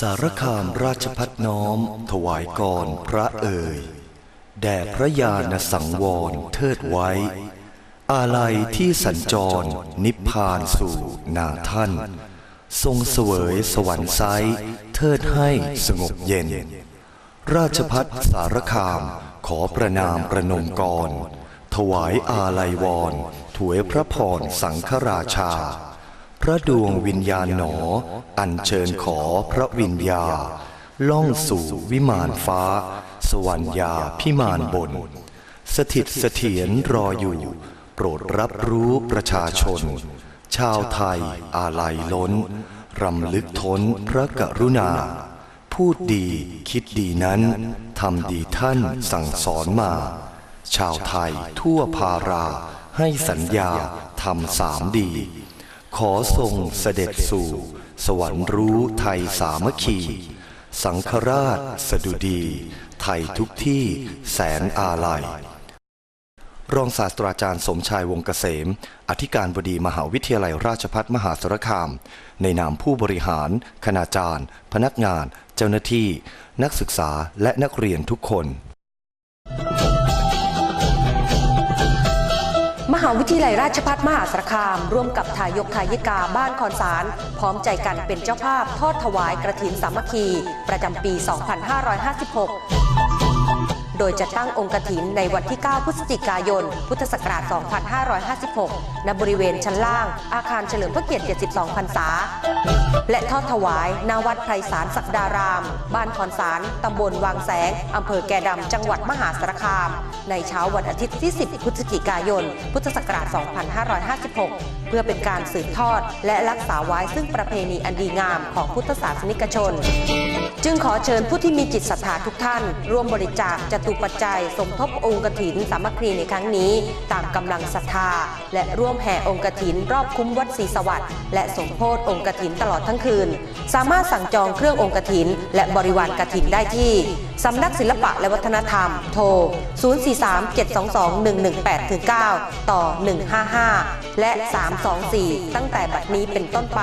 สารคามราชพัฒน้อม ถวายกรพระเอ่ย แด่พระญาณสังวรเทิดไว้ อาลัยที่สัญจรนิพพานสู่นาท่าน ทรงเสวยสวรรค์ไซเทิดให้สงบเย็น ราชพัฒสารคามขอประนามประนมกร ถวายอาลัยวรถวยพระพรสังฆราชา พระดวงวิญญาณหนอ อัญเชิญขอพระวิญญา ล่องสู่วิมานฟ้า สวรรยาพิมานบน สถิตเสถียรรออยู่ โปรดรับรู้ประชาชน ชาวไทยอาลัยล้น รำลึกทนพระกรุณา พูดดีคิดดีนั้นทำดีท่านสั่งสอนมา ชาวไทยทั่วพาราให้สัญญาทำสามดี ขอทรงเสด็จสู่ สวรรค์รู้ไทยสามัคคี สังฆราชสดุดี ไทยทุกที่แสนอาลัย รองศาสตราจารย์สมชายวงเกษม อธิการบดีมหาวิทยาลัยราชภัฏมหาสารคาม ในนามผู้บริหาร คณาจารย์ พนักงาน เจ้าหน้าที่ นักศึกษาและนักเรียนทุกคน หาวิทยาลัยราชภัฏมหาสารคาม ร่วมกับทายกทายิกาบ้านคอนสาร พร้อมใจกันเป็นเจ้าภาพทอดถวายกระถินสามัคคี ประจำปี 2556 โดยจะตั้งองค์กระถินในวันที่ 9 พฤศจิกายน พุทธศักราช 2556 ณ บริเวณชั้นล่าง อาคารเฉลิมพระเกียรติ 72 พรรษา และทอดถวายณวัดไพรสารศักดาราม บ้านคอนสารตำบลวางแสง อำเภอแก่ดำ จังหวัดมหาสารคาม ในเช้าวันอาทิตย์ที่ 10 พฤศจิกายน พุทธศักราช 2556 เพื่อเป็นการสืบทอด และรักษาไว้ซึ่งประเพณีอันดีงามของพุทธศาสนิกชน จึงขอเชิญผู้ที่มีจิตศรัทธาทุกท่าน ร่วมบริจาคจตุปัจจัย สมทบองค์กถินสามัคคีในครั้งนี้ ตามกำลังศรัทธา และร่วมแห่องค์กถิน รอบคุ้มวัดศรีสวัสดิ์และสมโพธองค์กถินตลอดทั้งคืน สามารถสั่งจองเครื่ององค์กถิน และบริวารกถินได้ที่สำนักศิลปะและวัฒนธรรม โทร 043-722-118-9 ต่อ 155 และ 3 324 ตั้งแต่บัดนี้เป็นต้นไป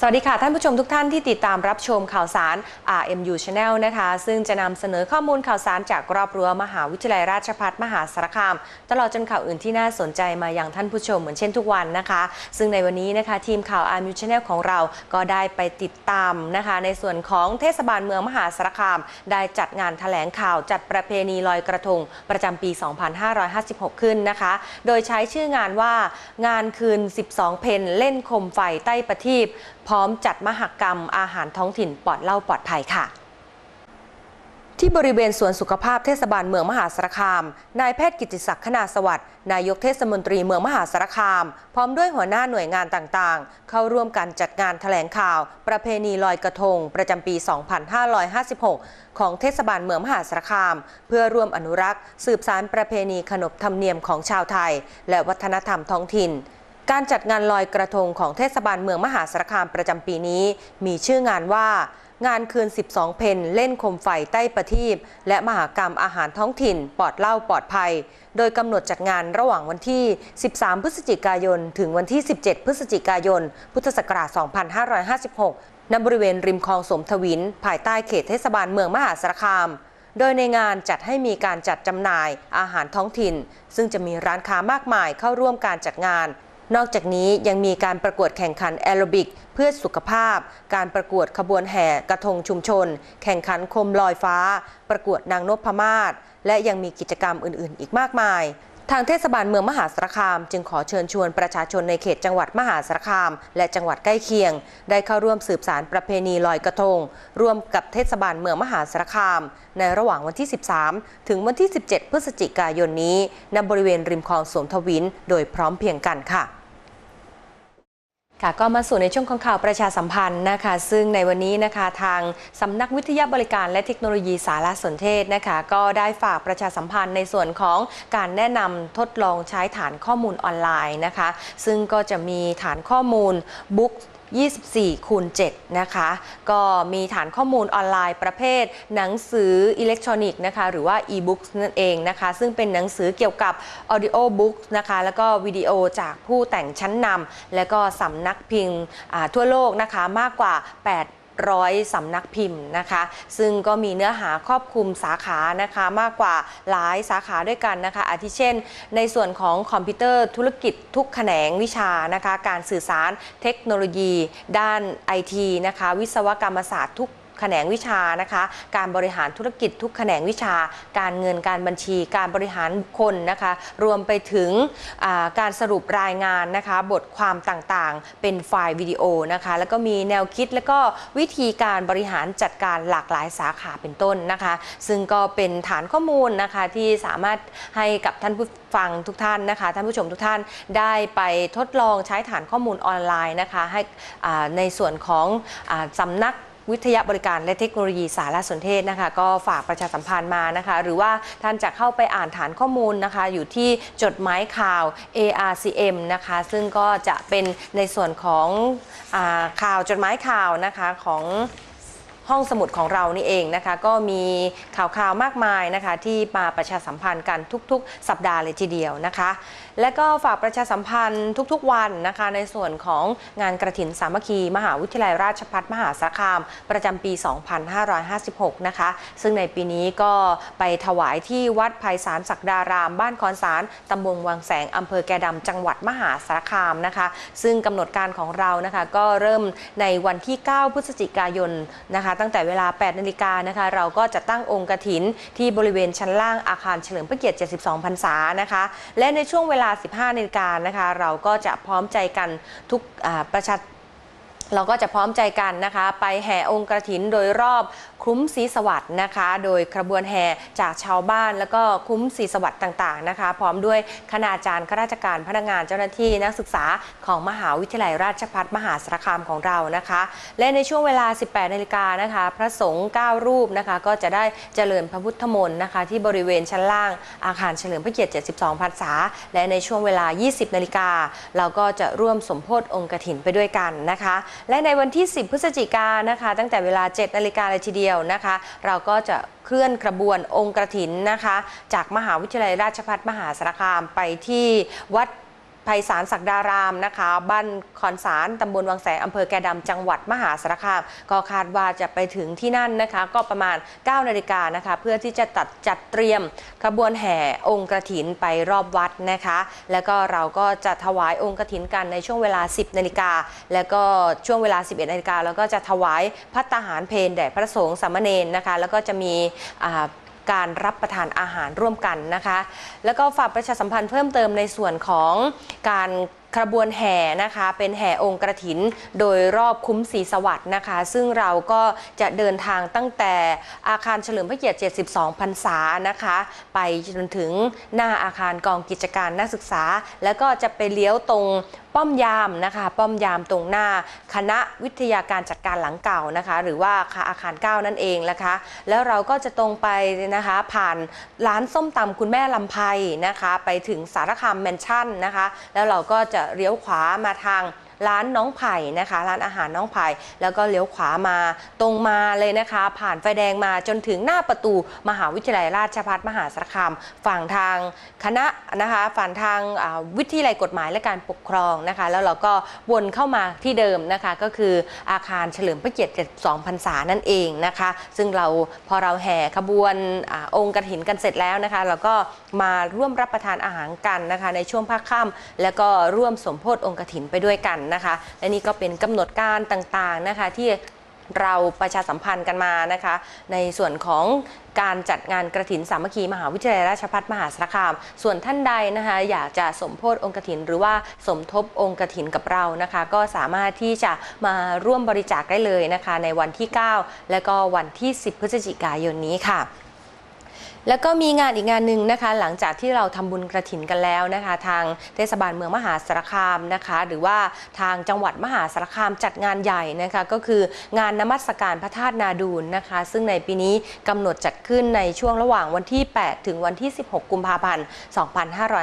สวัสดีค่ะ ท่านผู้ชมทุกท่านที่ติดตามรับชมข่าวสาร RMU Channel นะคะ ซึ่งจะนำเสนอข้อมูลข่าวสารจากรอบรั้วมหาวิทยาลัยราชภัฏมหาสารคาม ตลอดจนข่าวอื่นที่น่าสนใจมาอยังท่านผู้ชมเหมือนเช่นทุกวันนะคะ ซึ่งในวันนี้นะคะทีมข่าว RMU Channel ของเราก็ได้ไปติดตามนะคะ ในส่วนของเทศบาลเมืองมหาสารคาม ได้จัดงานแถลงข่าวจัดประเพณีลอยกระทง ประจำปี 2556 ขึ้นนะคะ โดยใช้ชื่องานว่างานคืน 12 เพนเล่นคมไฟใต้ประทีป พร้อมจัดมหกรรมอาหารท้องถิ่นปลอดเหล้าปลอดภัยค่ะที่บริเวณสวนสุขภาพเทศบาลเมืองมหาสารคาม นายแพทย์กิติศักดิ์ขนาสวัสดิ์นายกเทศมนตรีเมืองมหาสารคาม พร้อมด้วยหัวหน้าหน่วยงานต่างๆ เข้าร่วมการจัดงานแถลงข่าว ประเพณีลอยกระทง ประจำปี 2556 ของเทศบาลเมืองมหาสารคาม เพื่อร่วมอนุรักษ์ สืบสานประเพณีขนบธรรมเนียมของชาวไทย และวัฒนธรรมท้องถิ่น การจัดงานลอยกระทงของเทศบาลเมืองมหาสารคามประจำปีนี้ มีชื่องานว่า งานคืน 12 เพนเล่นคมไฟใต้ประทีปและมหากรรมอาหารท้องถิ่นปลอดเหล้าปลอดภัย โดยกำหนดจัดงานระหว่างวันที่ 13 พฤศจิกายน ถึงวันที่ 17 พฤศจิกายน พุทธศักราช 2556 ณ บริเวณริมคลองสมทวิน ภายใต้เขตเทศบาลเมืองมหาสารคามโดยในงานจัดให้มีการจัดจำหน่ายอาหารท้องถิ่น ซึ่งจะมีร้านค้ามากมายเข้าร่วมการจัดงาน นอกจากนี้ยังมีการประกวดแข่งขันแอโรบิก เพื่อสุขภาพ การประกวดขบวนแห่กระทงชุมชน แข่งขันคมลอยฟ้า ประกวดนางนพมาศและยังมีกิจกรรมอื่น ๆ อีกมากมายทางเทศบาลเมืองมหาสารคาม จึงขอเชิญชวนประชาชนในเขตจังหวัดมหาสารคาม และจังหวัดใกล้เคียง ได้เข้าร่วมสืบสารประเพณีลอยกระทง ร่วมกับเทศบาลเมืองมหาสารคาม ในระหว่างวันที่ 13 ถึงวันที่ 17 พฤศจิกายนนี้ณบริเวณริมคลองสมทวิน โดยพร้อมเพียงกันค่ะ ค่ะก็มาสู่ในช่วงของข่าวประชาสัมพันธ์นะคะ ซึ่งในวันนี้นะคะทางสำนักวิทยาบริการและเทคโนโลยีสารสนเทศนะคะ ก็ได้ฝากประชาสัมพันธ์ในส่วนของการแนะนำทดลองใช้ฐานข้อมูลออนไลน์นะคะ ซึ่งก็จะมีฐานข้อมูลบุ๊ก 24คูณ7นะคะ ก็มีฐานข้อมูลออนไลน์ประเภท หนังสืออิเล็กทรอนิกส์นะคะ หรือว่า e-books นั่นเองนะคะ ซึ่งเป็นหนังสือเกี่ยวกับ audio book นะคะ แล้วก็วิดีโอจากผู้แต่งชั้นนำและก็สำนักพิมพ์ทั่วโลกนะคะมากกว่า 8 ร้อยสำนักพิมพ์นะคะ ซึ่งก็มีเนื้อหาครอบคลุมสาขานะคะมากกว่าหลายสาขาด้วยกันนะคะ อาทิเช่น ในส่วนของคอมพิวเตอร์ธุรกิจทุกแขนงวิชานะคะ การสื่อสารเทคโนโลยี ด้านไอทีนะคะ วิศวกรรมศาสตร์ทุก แขนงวิชานะคะ การบริหารธุรกิจทุกแขนงวิชา การเงินการบัญชี การบริหารคคลนะคะ รวมไปถึงการสรุปรายงานนะคะ บทความต่างๆ เป็นไฟล์วิดีโอนะคะ แล้วก็มีแนวคิดและก็วิธีการบริหารจัดการหลากหลายสาขาเป็นต้นนะคะ ซึ่งก็เป็นฐานข้อมูลนะคะที่สามารถให้กับท่านผู้ฟังทุกท่านนะคะท่านผู้ชมทุกท่านได้ไปทดลองใช้ฐานข้อมูลออนไลน์นะคะ ให้ในส่วนของอสำนัก วิทยาบริการและเทคโนโลยีสารสนเทศนะคะ ก็ฝากประชาสัมพันธ์มานะคะ หรือว่าท่านจะเข้าไปอ่านฐานข้อมูลนะคะ อยู่ที่จดหมายข่าว ARCM นะคะ ซึ่งก็จะเป็นในส่วนของอข่าวจดหมายข่าวนะคะของ ห้องสมุดของเรานี่เองนะคะ ก็มีข่าวคราวมากมายนะคะ ที่มาประชาสัมพันธ์กันทุกๆ สัปดาห์เลยทีเดียวนะคะ และก็ฝากประชาสัมพันธ์ทุกๆวันนะคะ ในส่วนของงานกระถินสามัคคี มหาวิทยาลัยราชภัฏมหาสารคาม ประจำปี 2556 นะคะ ซึ่งในปีนี้ก็ไปถวายที่วัดภัยสารศักดาราม บ้านคอนสารตำบลวังแสงอำเภอแกดำจังหวัดมหาสารคามนะคะ ซึ่งกำหนดการของเรานะคะก็เริ่มในวันที่ 9 พฤศจิกายนนะคะตั้งแต่เวลา 8 นาฬิกานะคะ เราก็จะตั้งองค์กฐินที่บริเวณชั้นล่างอาคารเฉลิมพระเกียรติ 72 พรรษานะคะ และในช่วงเวลา 15 นาฬิกานะคะ เราก็จะพร้อมใจกันทุกประชา เราก็จะพร้อมใจกันนะคะ ไปแห่องค์กระถินโดยรอบคุ้มศรีสวัสด์นะคะ โดยขบวนแห่จากชาวบ้านแล้วก็คุ้มศรีสวัสด์ต่างๆนะคะ พร้อมด้วยคณาจารย์ข้าราชการพนักงานเจ้าหน้าที่นักศึกษาของมหาวิทยาลัยราชภัฏมหาสารคามของเรานะคะ และในช่วงเวลา 18นาฬิกานะคะ พระสงฆ์9รูปนะคะ ก็จะได้เจริญพระพุทธมนต์นะคะ ที่บริเวณชั้นล่างอาคารเฉลิมพระเกียรติ 72 พรรษา และในช่วงเวลา 20นาฬิกาเราก็จะร่วมสมโพธิองค์กฐินไปด้วยกันนะคะและในวันที่ 10 พฤศจิกานนะคะ ตั้งแต่เวลา 7 นาฬิกาเลยทีเดียวนะคะ เราก็จะเคลื่อนกระบวนองค์กระถินนะคะ จากมหาวิทยาลัยราชภัฏมหาสารคามไปที่วัด ไพศาลศักดารามนะคะ บ้านคอนสารตำบลวังแสงอำเภอแกดำจังหวัดมหาสารคาม ก็คาดว่าจะไปถึงที่นั่นนะคะ ก็ประมาณ 9 นาฬิกานะคะ เพื่อที่จะตัดจัดเตรียมขบวนแห่องค์กระถินไปรอบวัดนะคะ แล้วก็เราก็จะถวายองค์กระถินกันในช่วงเวลา 10 นาฬิกา แล้วก็ช่วงเวลา 11 นาฬิกาเราก็จะถวายพัตตาหารเพลแด่พระสงฆ์สามเณรนะคะ แล้วก็จะมีอ่า การรับประทานอาหารร่วมกันนะคะ แล้วก็ฝากประชาสัมพันธ์เพิ่มเติมในส่วนของการขบวนแห่นะคะเป็นแห่องค์กระถิน โดยรอบคุ้มศรีสวัสดิ์นะคะ ซึ่งเราก็จะเดินทางตั้งแต่อาคารเฉลิมพระเกียรติ 72 พรรษานะคะ ไปจนถึงหน้าอาคารกองกิจการนักศึกษา แล้วก็จะไปเลี้ยวตรง ป้อมยามนะคะ ป้อมยามตรงหน้า คณะวิทยาการจัดการหลังเก่านะคะ หรือว่าอาคาร 9 นั่นเองนะคะ แล้วเราก็จะตรงไปนะคะ ผ่านร้านส้มตำคุณแม่ลำไพนะคะ ไปถึงสารคามแมนชั่นนะคะ แล้วเราก็จะเลี้ยวขวามาทาง ร้านน้องไผ่นะคะ ร้านอาหารน้องไผ่แล้วก็เลี้ยวขวามาตรงมาเลยนะคะ ผ่านไฟแดงมาจนถึงหน้าประตูมหาวิทยาลัยราชภัฏมหาสารคามฝั่งทางคณะนะคะฝั่งทางวิทยาลัยกฎหมายและการปกครองนะคะ แล้วเราก็วนเข้ามาที่เดิมนะคะก็คืออาคารเฉลิมพระเกียรติ72พรรษานั่นเองนะคะ ซึ่งเราพอเราแห่ขบวนอองค์กฐินกันเสร็จแล้วนะคะ เราก็มาร่วมรับประทานอาหารกันนะคะ ในช่วงภาคค่ำแล้วก็ร่วมสมโพธิองค์กฐินไปด้วยกันนะคะ และนี่ก็เป็นกำหนดการต่างๆนะคะที่เราประชาสัมพันธ์กันมานะคะ ในส่วนของการจัดงานกระถินสามัคคีมหาวิทยาลัยราชภัฏมหาสารคาม ส่วนท่านใดนะคะอยากจะสมโพธองค์กถิน หรือว่าสมทบองค์กถินกับเรานะคะ ก็สามารถที่จะมาร่วมบริจาคได้เลยนะคะ ในวันที่ 9 และก็วันที่ 10 พฤศจิกายนนี้ค่ะ แล้วก็มีงานอีกงานหนึ่งนะคะ หลังจากที่เราทำบุญกระถินกันแล้วนะคะ ทางเทศบาลเมืองมหาสารคามนะคะ หรือว่าทางจังหวัดมหาสารคามจัดงานใหญ่นะคะก็คืองานนมัสการพระธาตุนาดูนนะคะ ซึ่งในปีนี้กำหนดจัดขึ้นในช่วงระหว่างวันที่ 8 ถึงวันที่ 16 กุมภาพันธ์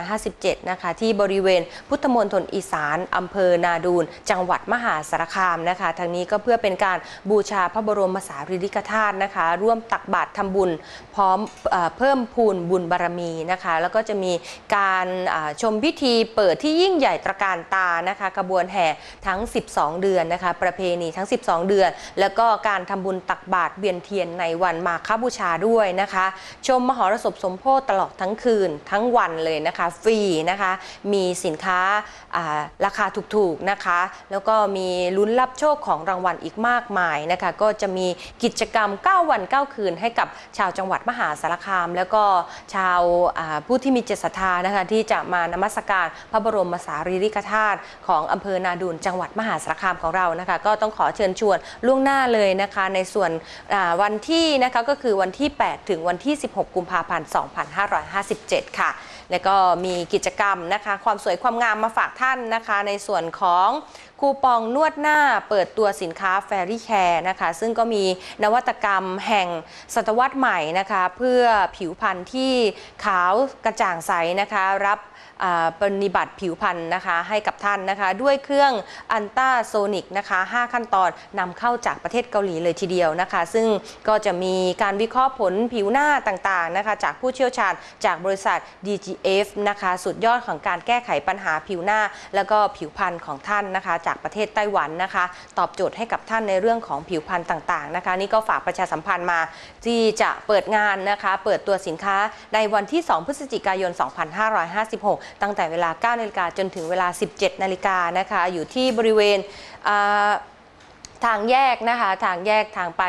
2557 นะคะ ที่บริเวณพุทธมณฑลอีสานอำเภอนาดูนจังหวัดมหาสารคามนะคะทางนี้ก็เพื่อเป็นการบูชาพระบรมสารีริกธาตุนะคะ ร่วมตักบาตรทำบุญพร้อมเพิ่มพูนบุญบารมีนะคะ แล้วก็จะมีการชมพิธีเปิดที่ยิ่งใหญ่ตระการตานะคะขบวนแห่ทั้ง 12 เดือนนะคะ ประเพณีทั้ง 12 เดือน แล้วก็การทำบุญตักบาตรเวียนเทียนในวันมาฆบูชาด้วยนะคะ ชมมหรสพสมโพธิตลอดทั้งคืนทั้งวันเลยนะคะฟรีนะคะ มีสินค้าราคาถูกๆนะคะ แล้วก็มีลุ้นรับโชคของรางวัลอีกมากมายนะคะ ก็จะมีกิจกรรม 9 วัน 9 คืนให้กับชาวจังหวัดมหาสารคามแล้วก็ชาวผู้ที่มีเจตศรัทธานะคะที่จะมานมัสการพระบรมสารีริกธาตุของอำเภอนาดูนจังหวัดมหาสารคามของเรานะคะก็ต้องขอเชิญชวนล่วงหน้าเลยนะคะในส่วนวันที่นะคะก็คือวันที่ 8 ถึงวันที่ 16 กุมภาพันธ์ 2557 ค่ะ แล้วก็มีกิจกรรมนะคะ ความสวยความงามมาฝากท่านนะคะ ในส่วนของคูปองนวดหน้าเปิดตัวสินค้าแฟรี่แคร์นะคะ ซึ่งก็มีนวัตกรรมแห่งศตวรรษใหม่นะคะ เพื่อผิวพรรณที่ขาวกระจ่างใสนะคะ รับ ปฏิบัติผิวพรรณนะคะให้กับท่านนะคะด้วยเครื่องอันต้าโซนิกนะคะ5ขั้นตอนนำเข้าจากประเทศเกาหลีเลยทีเดียวนะคะ ซึ่งก็จะมีการวิเคราะห์ผลผิวหน้าต่างๆนะคะจากผู้เชี่ยวชาญจากบริษัท DGF นะคะสุดยอดของการแก้ไขปัญหาผิวหน้า แล้วก็ผิวพรรณของท่านนะคะ จากประเทศไต้หวันนะคะ ตอบโจทย์ให้กับท่านในเรื่องของผิวพรรณต่างๆนะคะ นี่ก็ฝากประชาสัมพันธ์มาที่จะเปิดงานนะคะ เปิดตัวสินค้าในวันที่ 2 พฤศจิกายน 2556ตั้งแต่เวลา 9 นาฬิกาจนถึงเวลา 17 นาฬิกานะคะ อยู่ที่บริเวณทางแยกนะคะทางแยกทางไป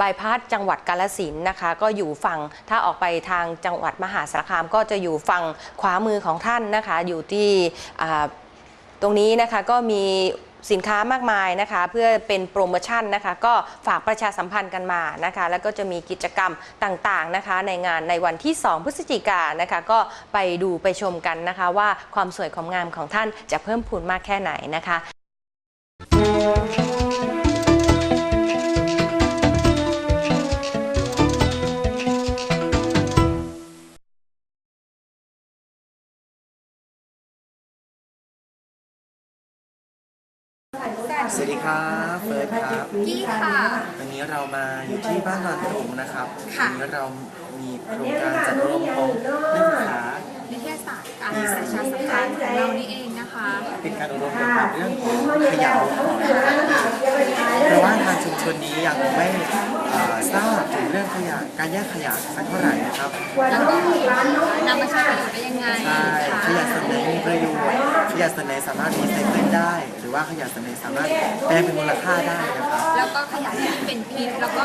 บายพาสจังหวัดกาลสินนะคะ ก็อยู่ฝั่งถ้าออกไปทางจังหวัดมหาสารคามก็จะอยู่ฝั่งขวามือของท่านนะคะ อยู่ที่ตรงนี้นะคะก็มี สินค้ามากมายนะคะ เพื่อเป็นโปรโมชั่นนะคะ ก็ฝากประชาสัมพันธ์กันมานะคะ แล้วก็จะมีกิจกรรมต่างๆนะคะ ในงานในวันที่ 2 พฤศจิกายนนะคะ ก็ไปดูไปชมกันนะคะ ว่าความสวยความงามของท่านจะเพิ่มพูนมากแค่ไหนนะคะ สวัสดีครับเฟิร์สครับกี้ค่ะวันนี้เรามาอยู่ที่บ้านลานตรงนะครับค่ะ วันนี้เรามีโครงการจัดรวมของนักศึกษานิเทศศาสตร์การศึกษาชาติสัมพันธ์ของเรานี่เองนะคะ เป็นการอบรมเกี่ยวกับเรื่องของขยะมูลฝอยเพราะว่าทางชุมชนนี้ยังไม่เอ่อทราบถึงเรื่องขยะการแยกขยะสักเท่าไหร่นะครับ แล้วก็นำมาใช้ประโยชน์ได้ยังไงใช่ค่ะขยะส่วนไหนมีประโยชน์ ขยะส่วนไหนสามารถรีไซเคิลได้ หรือว่าขยะส่วนไหนสามารถแปลงเป็นมูลค่าได้นะครับแล้วก็ขยะที่เป็นพิษแล้วก็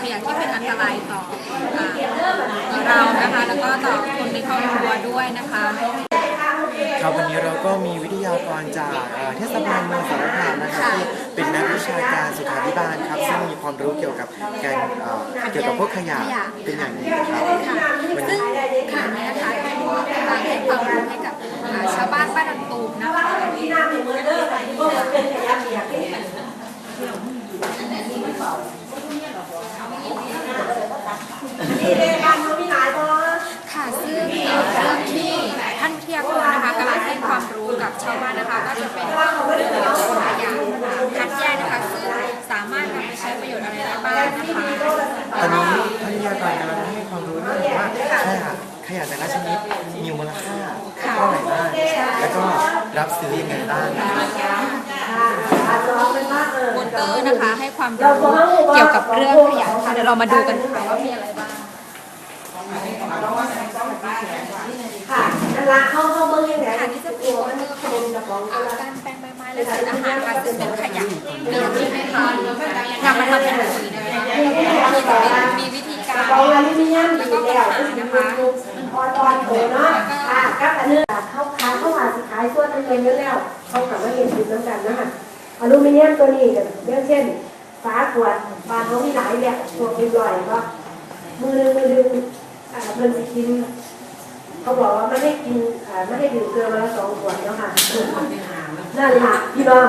ขยะที่เป็นอันตรายต่อเรานะคะ แล้วก็ต่อคนในครอบครัวด้วยนะคะ ครับวันนี้เราก็มีวิทยากรจากเอ่อเทศบาลเมืองสารคามนะครับที่เป็นนักวิชาการสุขาภิบาลครับซึ่งมีความรู้เกี่ยวกับการเอ่อเกี่ยวกับพวกขยะขยะเป็นอย่างดีนะครับค่ะวันซึ่นี้งขณะนี้นะคะกำลังให้ความรู้ให้กับอ่าชาวบ้านบ้านอันตูมนะคะค่ะซึ่งเรื่องที่ท่านวิท ยากรนะคะกำลังให้ความรู้กับชาวบ้านนะคะ ก็จะเป็นเรื่องเกี่ยวกับขยะคัดแยกนะคะซึ่งสามารถนำไปใช้ประโยชน์อะไรได้บ้างนะคะตอนนี้ท่านวิทยากรกำลังให้ความรู้เรื่องว่าขยะขยะแต่ละชนิดมีมูลค่าเท่าไหร่บ้างแล้วก็รับซื้อยังไงบ้างนะครับโปสเตอร์นะคะให้ความรู้เกี่ยวกับเรื่องขยะค่ะเดี๋ยวเรามาดูกันค่ะว่ามีอะไรบ้าง ค่ะนั่นละเข้าเข้าเบิ้งยังไงค่ะนี่จะเป็นโปสเตอร์ของอ่าการแปลงใบไม้และเศษอาหารค่ะซึ่งเป็นขยะเกิดที่ไม่ทานนำมาทำเป็นปุ๋ยได้มีวิธีการบอกว่านี่ไม่ย่ำแล้วดีก็แล้วปัญหานะคะออนออนโตเนาะอะกับอันนี้เข้าขายเข้าอาจจะขายส่วนเป็นเงินเยอะแล้วเขากลับมาเห็นถึงน้ำกันนะคะอลูมิเนียมตัวนี้กันเรื่องเช่นฝาขวดฝาเขามีหลายแบบตัวเป็นรอยก็มือนึงมือนึงอ่า เพิ่นสิกิน เขาบอกว่าไม่ให้กินอ่าไม่ให้ดื่มเกินมาละสองขวดเนาะค่ะนั่นแหละพี่น้อง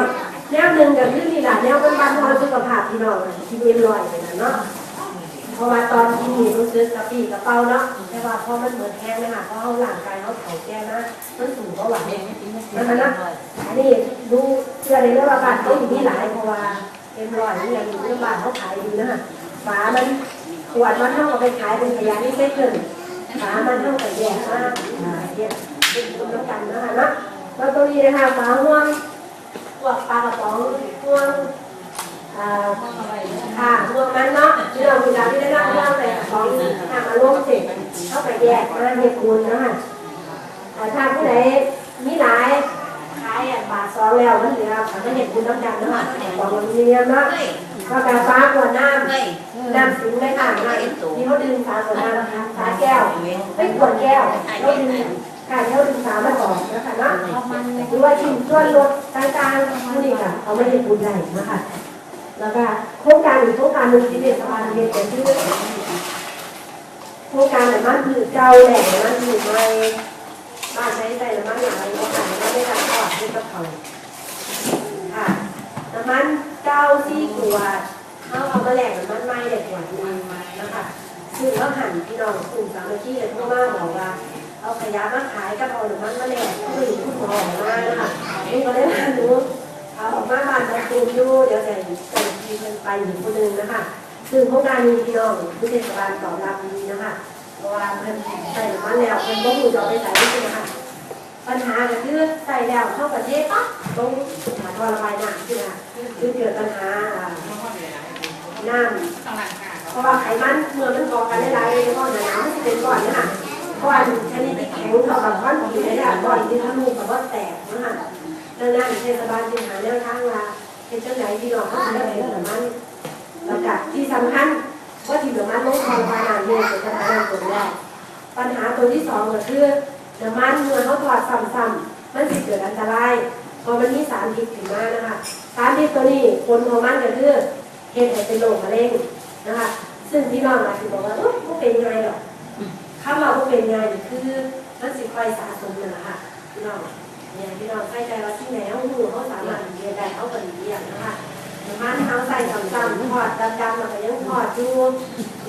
แนวหนึ่งกับที่นี่แหละแนวเป็นบ้านพอสุขภาพพี่น้องกินเอ็มลอยไปนะเนาะเพราะว่าตอนที่มีรู้สึกกระปี้กระเป๋าเนาะแต่ว่าพอมันเหมือนแห้งนะคะเพราะเขาหลังกายเขาเขาแก่นะมันสูงก็หวานนะคะนะอันนี้ดูเชื่อเลยเรื่องว่าบ้านเขาอยู่ที่หลายเพราะว่าเอ็มรอยนี่ยังอยู่เรื่องบ้านเขาขายดีนะคะฝามัน ขวดมันเท่ากับไปขายเป็นขยะที่เซ็ตหนึ่งฝามันเท่ากับแยกมากอ่าแยกเป็นตัวกันนะคะนะแล้วตรงนี้นะคะฝาห่วงพวกปลากระป๋องห่วงอ่าค่ะรวมมันเนาะที่เราเวลาที่ได้รับเรื่องแต่ของทางอารมณ์เสร็จเข้าไปแยกมาเฮ็ดบุญนะคะอ่าถ้าผู้ใดมีหลายขายบาทสองแล้วมันเหลือก็เฮ็ดบุญน้ำกันเนาะบอกว่ามีเงินเนาะ ก็การฟ้าขวดน้ำน้ำสิงไม่ต่างกันที่เขาดึงฝาขวดน้ำฝาแก้ว ไม่ขวดแก้วเขาดึงค่ะเขาดึงฝามาก่อนนะคะเนาะหรือว่าชิ้นส่วนลดต่างๆผู้นี้ค่ะเอาไม่ได้บุญใหญ่นะคะแล้วก็โครงการอีกโครงการหนึ่งที่เด็กสภาเรียนเป็นชื่อโครงการแต่มันคือเก่าแหล่มันคือไม่บ้านใช้ใจแต่มันอย่างไรก็ขายมันไม่ได้ทอดด้วยกระเพราค่ะแต่ มันเก้าซี่กว่าเขาเอามาแหล่มันไม่เด็ดกว่านี้นะคะซึ่งเขาหันพี่น้องกลุ่มสามัคคีเลยทั่วมาบอกว่า เอาขยะมาขายกับเอาหรือมันมาแหล่ผู้หญิงผู้หมอออกมานะคะนี่ก็เลยมารู้เอาออกมาบ้านมาตูมยู่เดี๋ยวใส่ใส่ทีมันไปอยู่คนนึงนะคะซึ่งโครงการนี้พี่น้องผู้เทศบาลตอบรับดีนะคะเพราะว่าเพิ่นใส่มาแล้วเพิ่นบ่ฮู้จะเอาไปใส่ที่ไหนนะคะ ปัญหาก็คือใส่แล้วเข้าประเทศปั๊บตรงหาท่อระบายน้ำใช่ไหมคะคือเกิดปัญหาอ่าน้ำเพราะว่าไขมันเมื่อมันก่อกันได้หลายๆก้อนหนาๆมันจะเป็นก้อนนะคะก้อนชนิดที่แข็งเท่ากับก้อนหินเลยค่ะก้อนที่ทะลุกับว่าแตกนะคะดังนั้นเทศบาลจึงหาแนวทางว่าเป็นจังไหนที่เราเขาจะได้เป็นมันแล้วก็ที่สำคัญว่าที่เหลือมันต้องคอยปานานเยอะเป็นปัญหาตัวแรกปัญหาตัวที่สองก็คือ น้ำมันเมื่อเขาถอดซ้ำๆมันสิเกิดอันตรายพราะมันมีสารพิษถึงมานะคะสารพิษตัวนี้ผลของมันก็คือเหตุให้เป็นโรคมะเร็งนะคะ ซึ่งพี่น้องอาจจะบอกว่าเอ้ยไม่เป็นไงหรอกถ้าเราไม่เป็นไงคือมันสิคอยสะสมนั่นแหละค่ะพี่น้องเนี่ยพี่น้องใส่ใจว่าที่ไหนเขาหูเขาสามารถเรียนได้เขาก็ดีเรียนนะคะน้ำมันเอาใส่ซ้ำๆถอดดำๆแล้วก็ยังถอดอยู่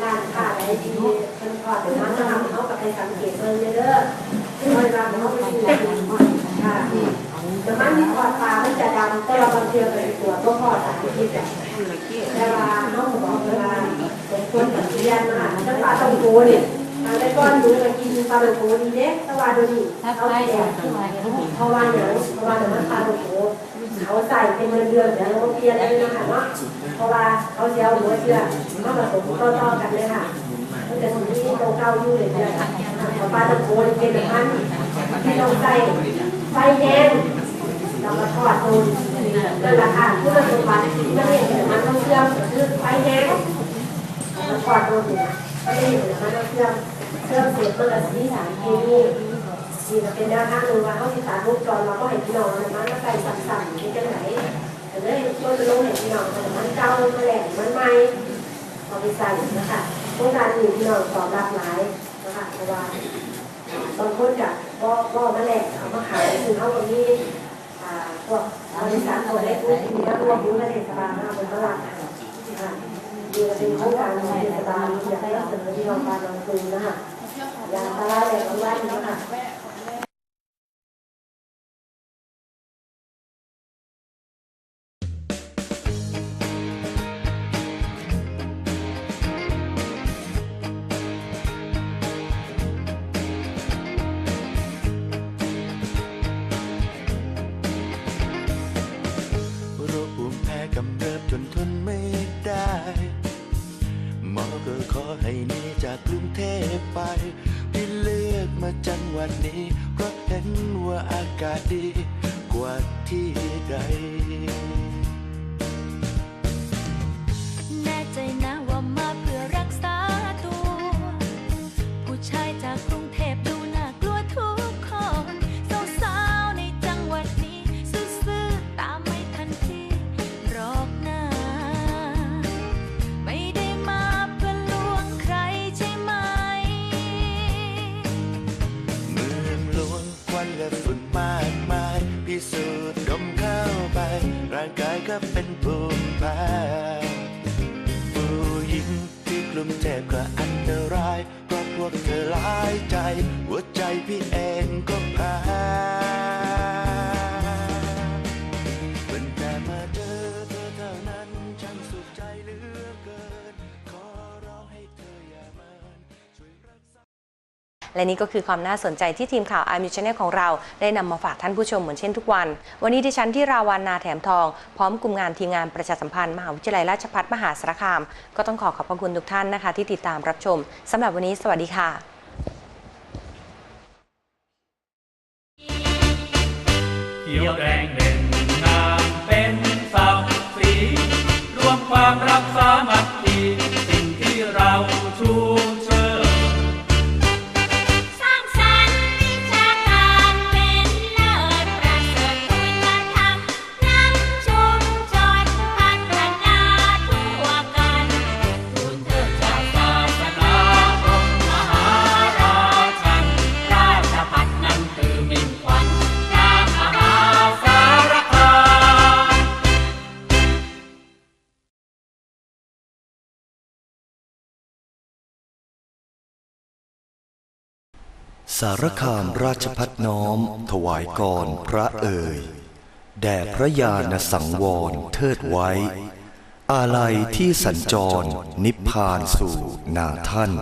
ร้านค้าไหนดีมันถอดเป็นมันจะทำเขากับไปสังเกตเบิ่งเด้อ ที่เวลาเขาไปซื้อค่ะแต่มันที่ถอดปลามันจะดำแต่เราบางทีไปตรวจก็ถอดสารพิษอะแต่ว่าเขาบอกเวลาเป็นคนกับเรียนนะคะถ้าปลาต้องโกเนี่ยทาได้ก้อนดูกันกินปลาตองโกดีเด้แต่ว่าดูนี่เขาแก่เพราะว่าอย่างเพราะว่าเดี๋ยวมันปลาตองโกเขาใส่เป็นเดือนเดือนเดี๋ยวเราเปลี่ยนเลยนะคะเนาะเพราะว่าเขาเสียวหัวเชื่อเขาผสมต่อๆกันเลยค่ะ มันจะมีตรงเก้าอยู่เลยนี่ยเพราะปลาต้องโกนเป็นแบบนั้นที่ต้องใส่ไฟแดงเรามาทอดตูนนั่นแหละค่ะเพื่อสมบัติที่ไม่เห็นมันต้องเชื่อมคือไฟแดงมาทอดตูนไม่เห็นมันต้องเชื่อมเชื่อมเสร็จเมันก็สีสารเคมีนี่จะเป็นแนวทางหนึ่งว่าเขาที่สารวงจรเราก็เห็นพี่น้องมันมันใส่สั่นๆที่จังไหนแต่เลยก็จะลงเห็นพี่น้องมันเก่ามันแหลมมันใหม่เอาไปใส่นะคะ โครงการนี้พี่น้องตอบรับหลายนะคะเพราะว่าบางคนกับก็ก็มาแหลกเอามาขายคือเขาตรงนี้อ่าพวกบริษัทตัวเล็กที่มีรวมอยู่ในเทศบาลมาบนตลาดนะคะดีเป็นโครงการของเทศบาลอยากให้เสนอที่โรงพยาบาลลงทุนนะคะยาตลาดแหล่งของวัดนะคะ นี้ เพราะเห็นว่าอากาศดีกว่าที่ใด ภูมิแพ้ผู้หญิงที่กลุ่มเทพก็อันตรายเพราะพวกเธอหลายใจ หัวใจพี่เองก็แพ้ และนี่ก็คือความน่าสนใจที่ทีมข่าว i m มิชแนลของเราได้นำมาฝากท่านผู้ชมเหมือนเช่นทุกวัน วันนี้ดิฉันที่ราวันนาแถมทอง พร้อมกลุ่มงานทีมงานประชาสัมพันธ์มหาวิทยาลัยราชภัฏมหาสารคาม ก็ต้องขอขอบพระคุณทุกท่านนะคะ ที่ติดตามรับชมสำหรับวันนี้ สวัสดีค่ะเขียวแดงเด่นงามเป็นศักดิ์ศรีรวมความรักสามัค สารคามราชพัฒน้อม ถวายกรพระเอ่ย แด่พระญาณสังวรเทิดไว้ อาลัยที่สัญจรนิพพานสู่นาท่าน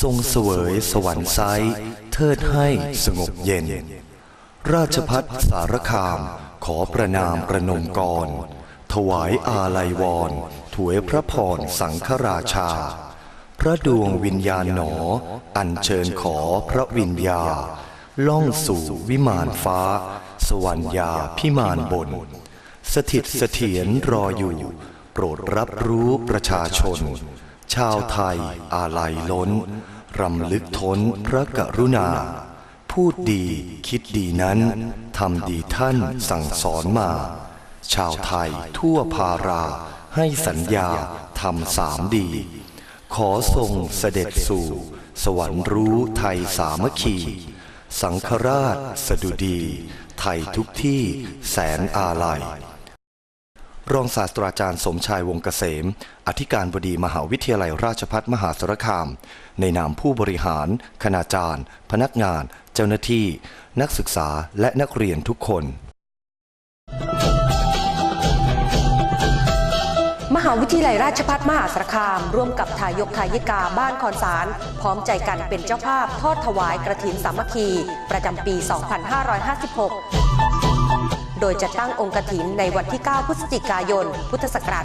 ทรงเสวยสวรรค์ไซเทิดให้สงบเย็น ราชพัฒสารคามขอประนามประนมกร ถวายอาลัยวรถวยพระพรสังฆราชา ระดวงวิญญาณหนอ อัญเชิญขอพระวิญญา ล่องสู่วิมานฟ้า สวรรยาพิมานบน สถิตเสถียรรออยู่ โปรดรับรู้ประชาชน ชาวไทยอาลัยล้น รำลึกทนพระกรุณา พูดดีคิดดีนั้นทำดีท่านสั่งสอนมา ชาวไทยทั่วพาราให้สัญญาทำสามดี ขอทรงเสด็จสู่ สวรรค์รู้ไทยสามัคคี สังฆราชสดุดี ไทยทุกที่แสนอาลัย รองศาสตราจารย์สมชายวงเกษม อธิการบดีมหาวิทยาลัยราชภัฏมหาสารคาม ในนามผู้บริหาร คณาจารย์ พนักงาน เจ้าหน้าที่ นักศึกษาและนักเรียนทุกคน วิทยาลัยราชภัฏมหาสารคาม ร่วมกับทายกทายิกาบ้านคอนสาร พร้อมใจกันเป็นเจ้าภาพทอดถวายกระถินสามัคคี ประจำปี 2556 โดยจะตั้งองค์กฐินในวันที่ 9 พฤศจิกายน พุทธศักราช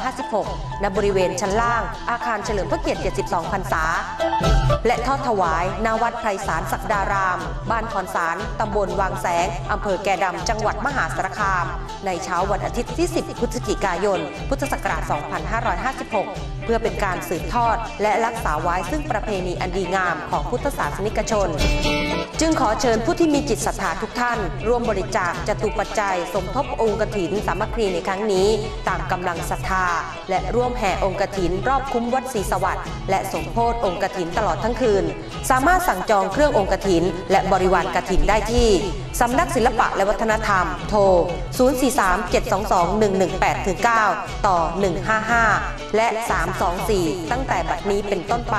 2556 ณ บริเวณชั้นล่าง อาคารเฉลิมพระเกียรติ 72 พรรษา และทอดถวายณวัดไพรสารศักดาราม บ้านคอนสาร ตำบลวางแสง อำเภอแกดำ จังหวัดมหาสารคาม ในเช้าวันอาทิตย์ที่ 10 พฤศจิกายน พุทธศักราช 2556 เพื่อเป็นการสืบทอดและรักษาไว้ซึ่งประเพณีอันดีงามของพุทธศาสนิกชน จึงขอเชิญผู้ที่มีจิตศรัทธาทุกท่าน ร่วมบริจาคจตุปัจจัย สมทบองค์กถินสามัคคีในครั้งนี้ ตามกำลังศรัทธา และร่วมแห่องค์กถิน รอบคุ้มวัดศรีสวัสดิ์และสมโพธองค์กถินตลอดทั้งคืน สามารถสั่งจองเครื่ององค์กถิน และบริวารกถินได้ที่สำนักศิลปะและวัฒนธรรม โทร 043-722-118-9 ต่อ 155 และ 324 ตั้งแต่บัดนี้เป็นต้นไป